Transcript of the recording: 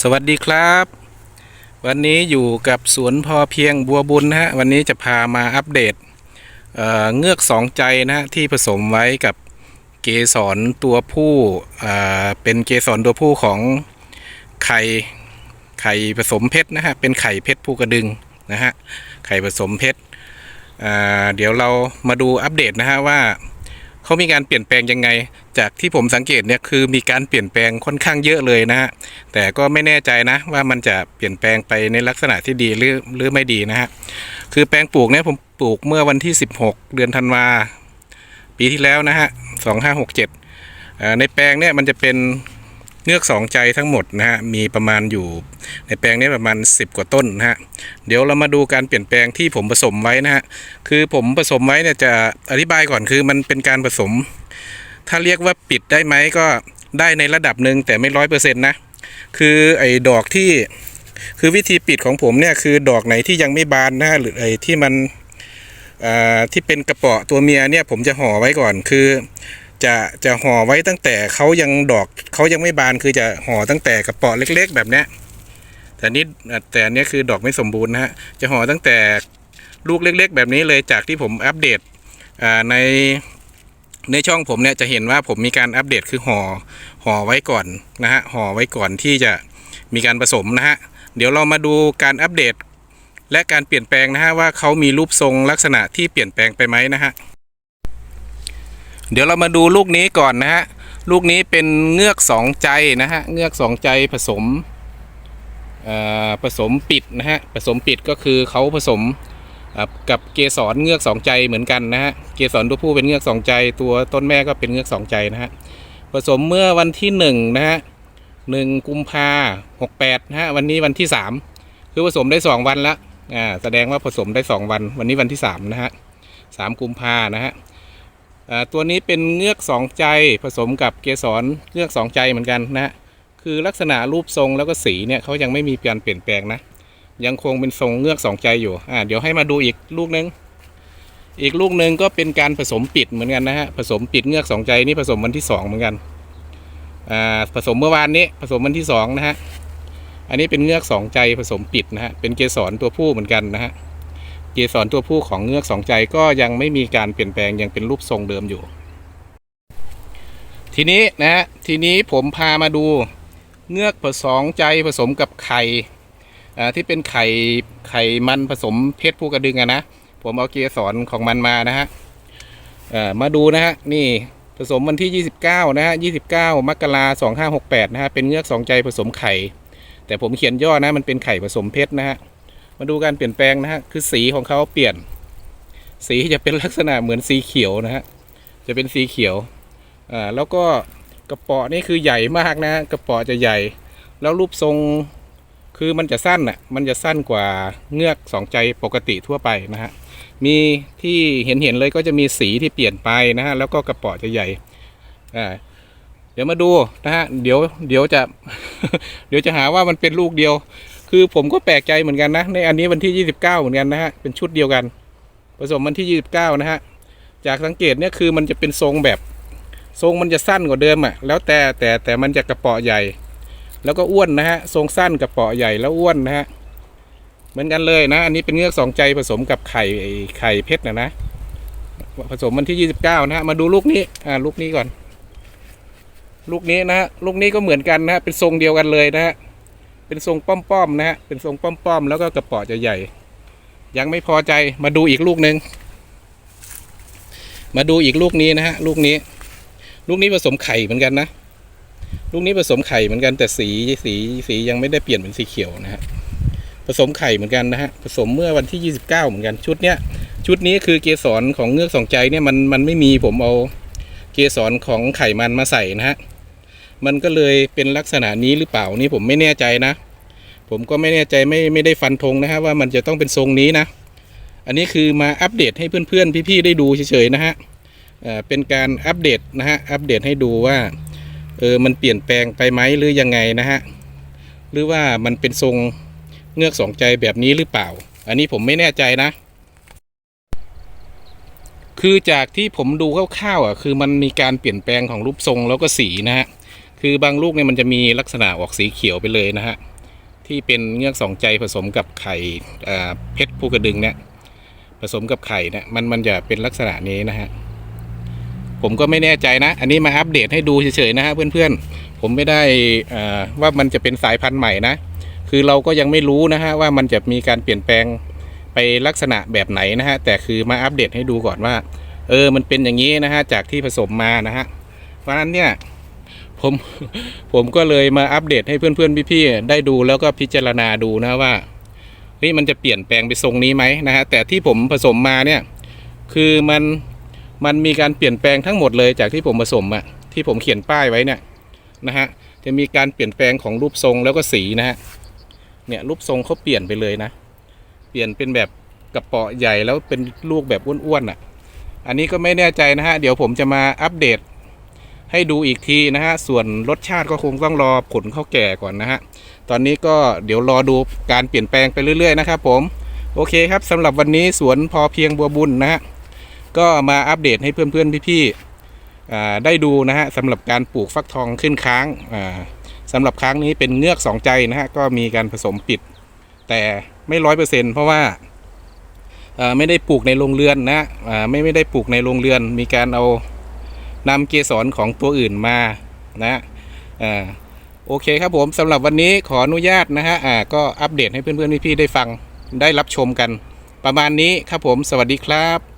สวัสดีครับ วันนี้อยู่กับสวนพอเพียงบัวบุญนะฮะวันนี้จะพามาอัปเดตเอ่อเงือกสองใจนะฮะที่ผสมไว้กับเกสรตัวผู้อ่าเป็นเกสรตัวผู้ของไข่ไข่ผสมเพชรนะฮะเป็นไข่เพชรภูกระดึงนะฮะไข่ผสมเพชรอ่าเดี๋ยวเรามาดูอัปเดตนะฮะว่า เขามีการเปลี่ยนแปลงยังไง จากที่ผมสังเกตเนี่ยคือมีการเปลี่ยนแปลงค่อนข้างเยอะเลยนะฮะแต่ก็ไม่แน่ใจนะว่ามันจะเปลี่ยนแปลงไปในลักษณะที่ดีหรือหรือไม่ดีนะฮะคือแปลงปลูกเนี่ยผมปลูกเมื่อวันที่ 16 เดือนธันวาปีที่แล้วนะฮะ2567ในแปลงเนี่ยมันจะเป็น เงือกสองใจทั้งหมดนะฮะมีประมาณอยู่ในแปลงนี้ประมาณ 10 กว่าต้นนะฮะเดี๋ยวเรามาดูการเปลี่ยนแปลงที่ผมผสมไว้นะฮะคือผมผสมไว้เนี่ยจะอธิบายก่อนคือมันเป็นการผสม ถ้าเรียกว่าปิดได้ไหมก็ได้ในระดับหนึ่งแต่ไม่ร้อยเปอร์เซ็นต์นะคือไอ้ดอกที่คือวิธีปิดของผมเนี่ยคือดอกไหนที่ยังไม่บานนะหรือไอ้ที่มันอ่าที่เป็นกระเปาะตัวเมียเนี่ยผมจะห่อไว้ก่อนคือ จะจะห่อไว้ตั้งแต่เขายังดอกเขายังไม่บานคือจะห่อตั้งแต่กระเปาะเล็ก ๆ แบบเนี้ยแต่นี้แต่อันเนี้ยคือดอกไม่สมบูรณ์นะฮะจะห่อตั้งแต่ลูกเล็ก ๆ แบบนี้เลยจากที่ผมอัปเดตในในช่องผมเนี่ยจะเห็นว่าผมมีการอัปเดตคือห่อห่อไว้ก่อนนะฮะห่อไว้ก่อนที่จะมีการผสมนะฮะเดี๋ยวเรามาดูการอัปเดต และการเปลี่ยนแปลงนะฮะว่าเขามีรูปทรงลักษณะที่เปลี่ยนแปลงไปไหมนะฮะ เดี๋ยวเรามาดูลูกนี้ก่อนนะฮะ ลูกนี้เป็นเงือกสองใจนะฮะ เงือกสองใจผสมอ่อผสมปิดนะฮะ ผสมปิดก็คือเขาผสมกับเกสรเงือกสองใจเหมือนกันนะฮะ เกสรตัวผู้เป็นเงือกสองใจ ตัวต้นแม่ก็เป็นเงือกสองใจนะฮะ ผสมเมื่อวันที่หนึ่งนะฮะหนึ่งกุมภาหกแปดนะฮะ วันนี้วันที่สามคือผสมได้สองวันแล้วอ่า แสดงว่าผสมได้สองวัน วันนี้วันที่สามนะฮะสามกุมภานะฮะ ตัวนี้เป็นเงือกสองใจผสมกับเกสรเงือกสองใจเหมือนกันนะคือลักษณะรูปทรงแล้วก็สีเนี่ยเขายังไม่มีการเปลี่ยนแปลงนะ ยังคงเป็นทรงเงือกสองใจอยู่อ่าเดี๋ยวให้มาดูอีกลูกนึง อีกลูกหนึ่งก็เป็นการผสมปิดเหมือนกันนะฮะผสมปิดเงือกสองใจนี่ผสมวันที่สองเหมือนกันอ่าผสมเมื่อวานนี้ผสมวันที่สองนะฮะอันนี้เป็นเงือกสองใจผสมปิดนะฮะเป็นเกสรตัวผู้เหมือนกันนะฮะ เกสรตัวผู้ของเงือกสองใจก็ยังไม่มีการเปลี่ยนแปลงยังเป็นรูปทรงเดิมอยู่ ทีนี้นะฮะทีนี้ผมพามาดูเงือกผสองใจผสมกับไข่ที่เป็นไข่ไข่มันผสมเพชรผู้กระดึงอะนะผมเอาเกสรของมันมานะฮะมาดูนะฮะนี่ผสมวันที่ 29 นะฮะ 29 มกราสองห้าหกแปดนะฮะเป็นเงือกสองใจผสมไข่ แต่ผมเขียนย่อนะมันเป็นไข่ผสมเพชรนะฮะ มาดูการเปลี่ยนแปลงนะฮะคือสีของเขาเปลี่ยน สีจะเป็นลักษณะเหมือนสีเขียวนะฮะจะเป็นสีเขียวอ่าแล้วก็กระปาะนี่คือใหญ่มากนะฮะกระปาะจะใหญ่ แล้วรูปทรงคือมันจะสั้นอะมันจะสั้นกว่าเงือกสองใจปกติทั่วไปนะฮะมีที่เห็นเห็นๆเลยก็จะมีสีที่เปลี่ยนไปนะฮะแล้วก็กระป๋อจะใหญ่อ่าเดี๋ยวมาดูนะฮะเดี๋ยวเดี๋ยวจะ เดี๋ยวจะหาว่ามันเป็นลูกเดียว คือผมก็แปลกใจเหมือนกันนะ ในอันนี้วันที่ 29 เหมือนกันนะฮะ เป็นชุดเดียวกัน ผสมวันที่ 29 นะฮะ จากสังเกตเนี่ยคือมันจะเป็นทรงแบบ ทรงมันจะสั้นกว่าเดิมอะ แล้วแต่แต่แต่มันจะกระเป๋อใหญ่ แล้วก็อ้วนนะฮะ ทรงสั้นกับเปาะใหญ่แล้วอ้วนนะฮะ เหมือนกันเลยนะ อันนี้เป็นเงือกสองใจผสมกับไข่ไข่เพชรนะนะ ผสมวันที่ยี่สิบเก้านะฮะ มาดูลูกนี้ อ่าลูกนี้ก่อน ลูกนี้นะฮะ ลูกนี้ก็เหมือนกันนะฮะ เป็นทรงเดียวกันเลยนะฮะ เป็นทรงป้อมๆนะฮะเป็นทรงป้อมๆแล้วก็กระป๋อจะใหญ่ ยังไม่พอใจมาดูอีกลูกหนึ่งมาดูอีกลูกนี้นะฮะลูกนี้ ลูกนี้ผสมไข่เหมือนกันนะลูกนี้ผสมไข่เหมือนกันแต่สีสีสียังไม่ได้เปลี่ยนเป็นสีเขียวนะฮะผสมไข่เหมือนกันนะฮะผสมเมื่อวันที่ 29 เหมือนกันชุดเนี้ยชุดนี้คือเกสรของเงือกสองใจเนี่ยมันมันไม่มีผมเอาเกสรของไข่มันมาใส่นะฮะ มันก็เลยเป็นลักษณะนี้หรือเปล่านี่ผมไม่แน่ใจนะ ผมก็ไม่แน่ใจไม่ไม่ได้ฟันธงนะฮะว่ามันจะต้องเป็นทรงนี้นะ อันนี้คือมาอัปเดตให้เพื่อนๆพี่ๆได้ดูเฉยๆนะฮะเป็นการอัปเดตนะฮะอัปเดตให้ดูว่าเออมันเปลี่ยนแปลงไปไหมหรือยังไงนะฮะหรือว่ามันเป็นทรงเงือกสองใจแบบนี้หรือเปล่า อันนี้ผมไม่แน่ใจนะ คือจากที่ผมดูคร่าวๆอะคือมันมีการเปลี่ยนแปลงของรูปทรงแล้วก็สีนะฮะ คือบางลูกเนี่ยมันจะมีลักษณะออกสีเขียวไปเลยนะฮะ ที่เป็นเงือกสองใจผสมกับไข่เพชรภูกระดึงเนี่ยผสมกับไข่เนี่ยมันมันจะเป็นลักษณะนี้นะฮะ ผมก็ไม่แน่ใจนะ อันนี้มาอัปเดตให้ดูเฉยๆนะฮะเพื่อนๆ ผมไม่ได้อ่าว่ามันจะเป็นสายพันธุ์ใหม่นะ คือเราก็ยังไม่รู้นะฮะว่ามันจะมีการเปลี่ยนแปลงไปลักษณะแบบไหนนะฮะ แต่คือมาอัปเดตให้ดูก่อนว่า เออมันเป็นอย่างนี้นะฮะจากที่ผสมมานะฮะ เพราะฉะนั้นเนี่ย ผมผมก็เลยมาอัปเดตให้เพื่อนๆพี่ๆได้ดูแล้วก็พิจารณาดูนะว่าเฮ้ยมันจะเปลี่ยนแปลงไปทรงนี้ไหมนะฮะแต่ที่ผมผสมมาเนี่ยคือมันมันมีการเปลี่ยนแปลงทั้งหมดเลยจากที่ผมผสมอะที่ผมเขียนป้ายไว้เนี่ยนะฮะจะมีการเปลี่ยนแปลงของรูปทรงแล้วก็สีนะฮะเนี่ยรูปทรงเขาเปลี่ยนไปเลยนะ เปลี่ยนเป็นแบบกระเป๋อใหญ่แล้วเป็นลูกแบบอ้วนๆอะ อันนี้ก็ไม่แน่ใจนะฮะ เดี๋ยวผมจะมาอัปเดต ให้ดูอีกทีนะฮะ ส่วนรสชาติก็คงต้องรอผลเข้าแก่ก่อนนะฮะ ตอนนี้ก็เดี๋ยวรอดูการเปลี่ยนแปลงไปเรื่อยๆนะครับผม โอเคครับสำหรับวันนี้สวนพอเพียงบัวบุญนะฮะ ก็มาอัปเดตให้เพื่อนๆพี่ๆได้ดูนะฮะสำหรับการปลูกฟักทองขึ้นค้างสำหรับครั้งนี้เป็นเงือกสองใจนะฮะ ก็มีการผสมปิด แต่ไม่ร้อยเปอร์เซ็นต์เพราะว่าไม่ได้ปลูกในโรงเรือนนะไม่ไม่ได้ปลูกในโรงเรือน มีการเอา นำเกสรของตัวอื่นมานะอ่าโอเคครับผมสำหรับวันนี้ขออนุญาตนะฮะอ่าก็อัปเดตให้เพื่อนๆพี่ๆได้ฟังได้รับชมกัน ประมาณนี้ครับผมสวัสดีครับ